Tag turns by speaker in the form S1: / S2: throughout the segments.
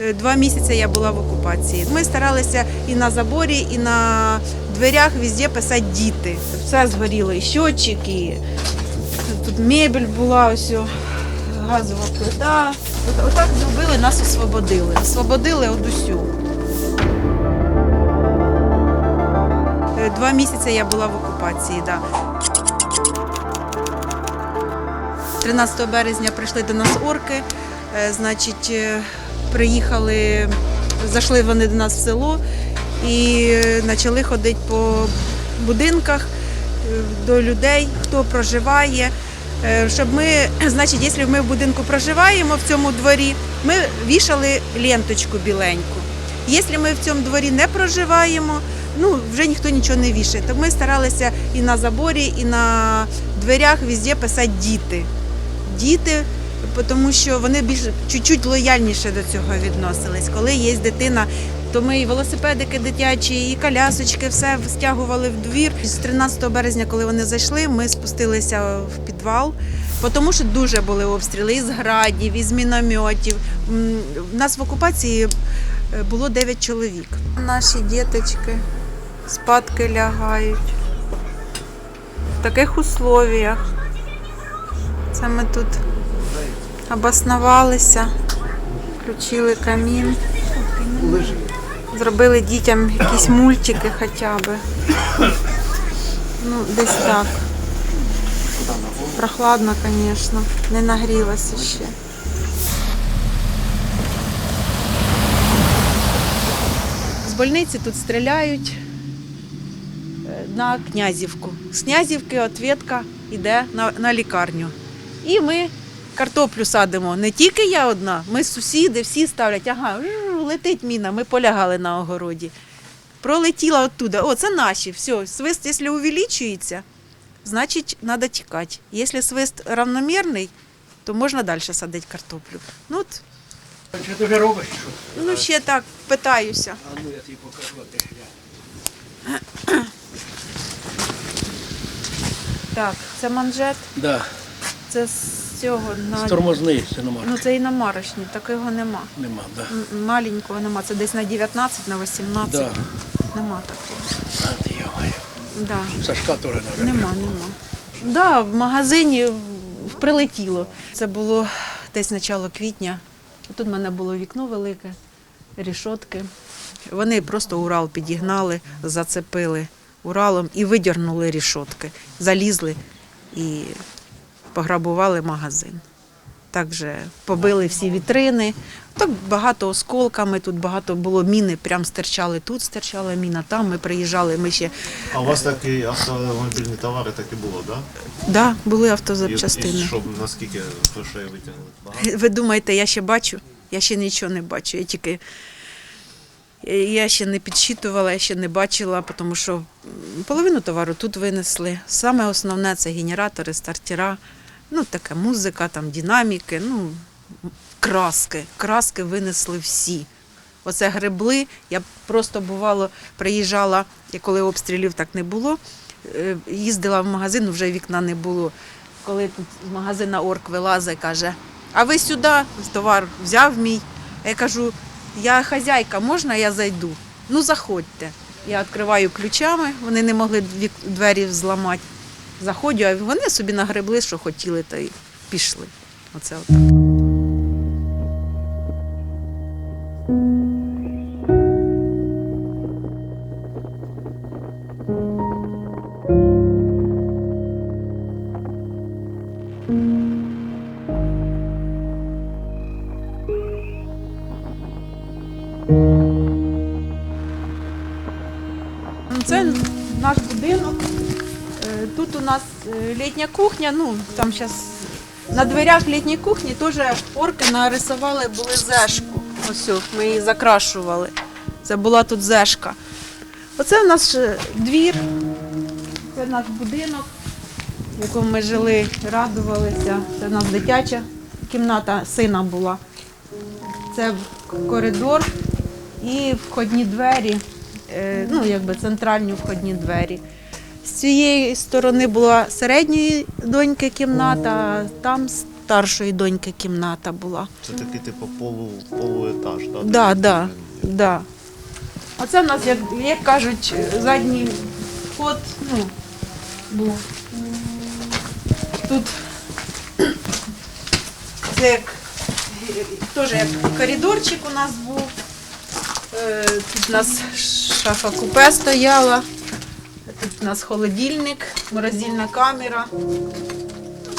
S1: Е, Два місяці я була в окупації. Ми старалися і на заборі, і на дверях везде писати діти. Все згоріло, і щотчик, і тут мебель була, ось газова плита. От- Отак зробили, нас освободили. Освободили од усю. Е, Два місяці я була в окупації. Да. 13 березня прийшли до нас орки. Е, Значить, приїхали, зайшли вони до нас в село і почали ходити по будинках е, до людей, хто проживає. Е, Щоб ми, значить, якщо ми в будинку проживаємо в цьому дворі, ми вішали ленточку біленьку. Якщо ми в цьому дворі не проживаємо, ну вже ніхто нічого не вішає. То ми старалися і на заборі, і на дверях везде писати діти. Діти, тому що вони більш чуть-чуть лояльніше до цього відносились. Коли є дитина, то ми і велосипедики дитячі, і колясочки, все стягували в двір. З 13 березня, коли вони зайшли, ми спустилися в підвал, тому що дуже були обстріли із градів, із мінометів. У нас в окупації е, було 9 чоловік. Наші діточки спадки лягають в таких условіях. Ми тут обоснувалися, включили камін, зробили дітям якісь мультики хоча б. Ну, десь так. Прохладно, звісно, не нагрілося ще. З больниці тут стріляють е, на Князівку. З Князівки відповідка йде на, на лікарню. І ми картоплю садимо. Не тільки я одна, ми сусіди, всі ставлять, ага, летить міна, ми полягали на огороді. Пролетіла оттуда. О, це наші. Все, свист, якщо увеличується, значить треба тікати. Якщо свист равномірний, то можна далі садити картоплю. Ну, от,
S2: Чи ти вже робиш? Що?
S1: ну ще так питаюся.
S2: А ну я тобі покажу, а ти глянь.
S1: Так, це манжет,
S2: Да,
S1: це цього на
S2: тормозний синомар.
S1: ну це і на марочні, такого нема.
S2: Нема, да.
S1: М, Маленького нема. Це десь на 19, на 18.
S2: Да.
S1: Нема такого.
S2: А ти йомаю.
S1: Да.
S2: Сашка теж надо.
S1: Нема, нема. Да, в магазині в- прилетіло. Це було десь начало квітня. Тут в мене було вікно велике, рішотки. Вони просто Урал підігнали, зацепили Уралом і видірнули рішотки. Залізли і пограбували магазин. Так же побили всі вітрини. Так багато осколками, тут багато було міни, прям стирчали тут, стирчала міна, там ми приїжджали. Ми ще
S3: А у вас такі автомобільні товари так і було, так?
S1: да, були автозапчастини.
S3: І, і щоб наскільки грошей витягли? Багато?
S1: Ви думаєте, я ще бачу? Я ще нічого не бачу. Я тільки я ще не підсчитувала, я ще не бачила, тому що половину товару тут винесли. Саме основне це генератори, стартера, ну така музика, там динаміки, ну краски. Краски винесли всі. Оце гребли. Я просто бувало приїжджала, і коли обстрілів так не було. е, Їздила в магазин, вже вікна не було. Коли тут з магазина орк вилазить, каже: А ви сюди товар взяв мій. А я кажу, я хазяйка, можна я зайду? Ну, заходьте. Я відкриваю ключами, вони не могли двері зламати. Заходжу, а вони собі нагребли, що хотіли, та й пішли. Оце от. Це наш будинок. Тут у нас е, літня кухня. Ну там зараз на дверях літньої кухні теж орки нарисували були зешку. Ось ми її закрашували. Це була тут зешка. Оце у нас двір, це наш будинок, в якому ми жили, радувалися. Це у нас дитяча кімната сина була. Це коридор і входні двері, е, ну якби центральні входні двері. З цієї сторони була середньої доньки кімната, а там старшої доньки кімната була.
S3: Це такий типу полу, полуетаж, да?
S1: Да, да, да. Оце в нас, як, як кажуть, задній ход, ну, був. Тут це як, теж як коридорчик у нас був. Е, Тут у нас шафа купе стояла. Тут у нас холодильник, морозильна камера.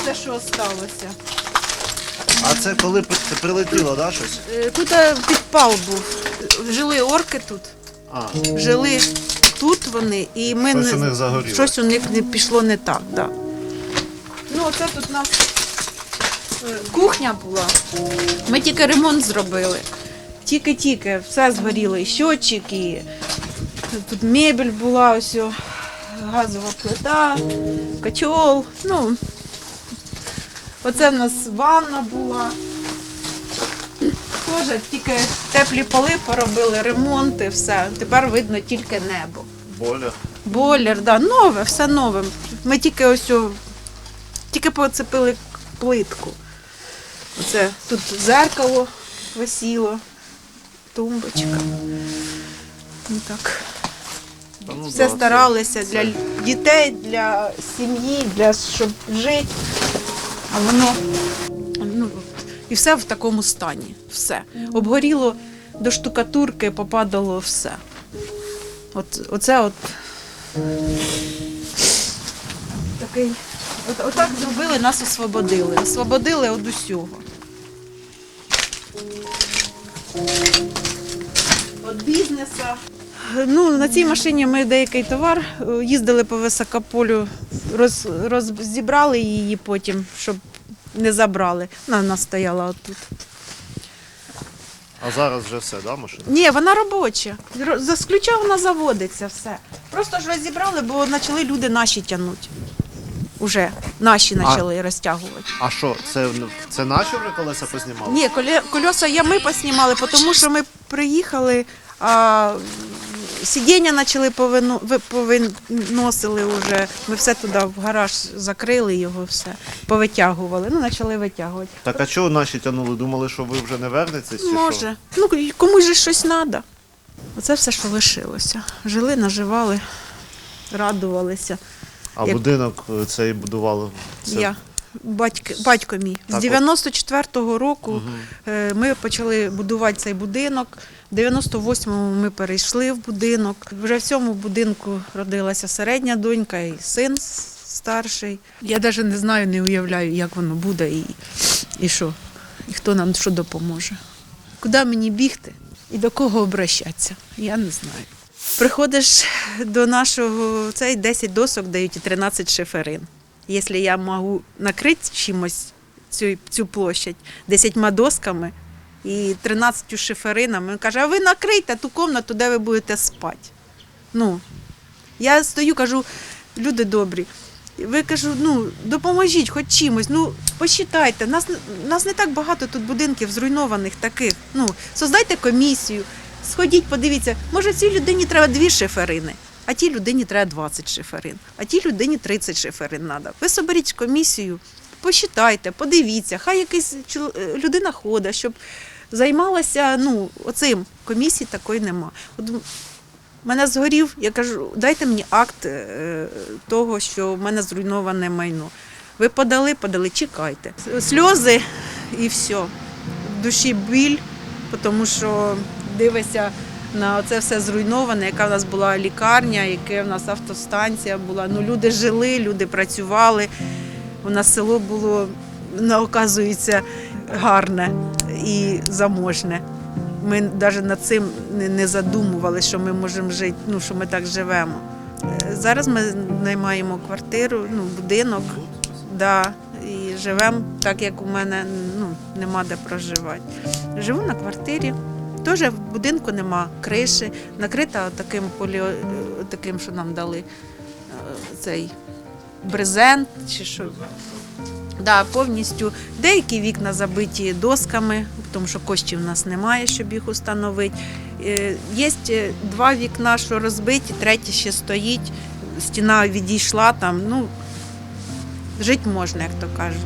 S1: Те, що залишилося.
S3: А це коли при- прилетіло, да, щось?
S1: Е, Тут е, підпал був. Жили орки тут.
S3: А,
S1: Жили тут вони, і ми
S3: Щось
S1: не
S3: у них загоріло.
S1: щось у них не пішло не так. Да. Ну, оце тут у нас е, кухня була. Ми тільки ремонт зробили. Тільки-тільки, все згоріло, і щотчик, і тут мебель була, ось о, газова плита, котел. Ну, оце в нас ванна була. Теж тільки теплі поли поробили, ремонт і все. Тепер видно тільки небо.
S3: боля.
S1: Бойлер, да, нове, все нове. Ми тільки ось о, тільки поцепили плитку. Оце тут зеркало висіло, тумбочка. Ну так.
S3: Ну
S1: Все
S3: да, це-
S1: старалися для дітей, для сім'ї, для щоб жити. А воно ну, і все в такому стані. Все. Обгоріло до штукатурки, попадало все. От, оце от такий. От, отак зробили, нас освободили. Освободили від усього. Від бізнесу. Ну, на цій машині ми деякий товар е, їздили по високополю, роз, роззібрали її потім, щоб не забрали. Вона в нас стояла отут.
S3: А зараз вже все, да, машина?
S1: Ні, вона робоча. За з ключа вона заводиться все. Просто ж розібрали, бо почали люди наші тягнути. Уже наші почали розтягувати.
S3: А що, це, це наші вже колеса познімали?
S1: Ні, коле- кольоса я ми поснімали, тому що ми приїхали, а сидіння почали повиносили вже. Ми все туди в гараж закрили його, все, повитягували. Ну, почали витягувати.
S3: Так а чого наші тягнули? Думали, що ви вже не вернетесь? Чи Що?
S1: Може. Ну, комусь же щось треба. Оце все, що лишилося. Жили, наживали, радувалися.
S3: А
S1: Як-
S3: будинок е, цей будували? Це...
S1: Я. Батько, батько мій.
S3: Так
S1: З 94-го року е, ми почали будувати цей будинок. В 98-му ми перейшли в будинок. Вже в цьому будинку родилася середня донька і син старший. Я навіть не знаю, не уявляю, як воно буде і, і що, і хто нам що допоможе. Куди мені бігти і до кого обращатися, я не знаю. Приходиш до нашого, цей 10 досок дають і 13 шиферин. Якщо я можу накрити чимось цю, цю площадь 10 досками і 13 шиферинами, він каже, а ви накрийте ту кімнату, де ви будете спати. Ну, я стою, кажу, люди добрі. Ви кажу, ну допоможіть хоч чимось. Ну посчитайте, нас, нас не так багато тут будинків зруйнованих таких. Ну, создайте комісію, сходіть, подивіться, може цій людині треба дві шиферини, а тій людині треба 20 шиферин, а тій людині 30 шиферин треба. Ви соберіть комісію, посчитайте, подивіться, хай якась е, людина ходить, щоб займалася ну, оцим. Комісії такої нема. От мене згорів, я кажу, дайте мені акт е, того, що в мене зруйноване майно. Ви подали, подали, чекайте. Сльози і все. В душі біль, тому що дивишся на це все зруйноване, яка в нас була лікарня, яка в нас автостанція була. Ну, люди жили, люди працювали. У нас село було, оказується, гарне і заможне. Ми навіть над цим не- не задумували, що ми можемо жити, ну що ми так живемо. Е, Зараз ми наймаємо квартиру, ну, будинок, да, і живемо так, як у мене ну, нема де проживати. Живу на квартирі. Теж в будинку нема криші, накрита таким поліо, е, таким, що нам дали е, цей брезент чи що. Да, повністю деякі вікна забиті досками, тому що коштів у нас немає, щоб їх установити. Є два вікна, що розбиті, третє ще стоїть. Стіна відійшла там. Ну, жити можна, як то кажуть.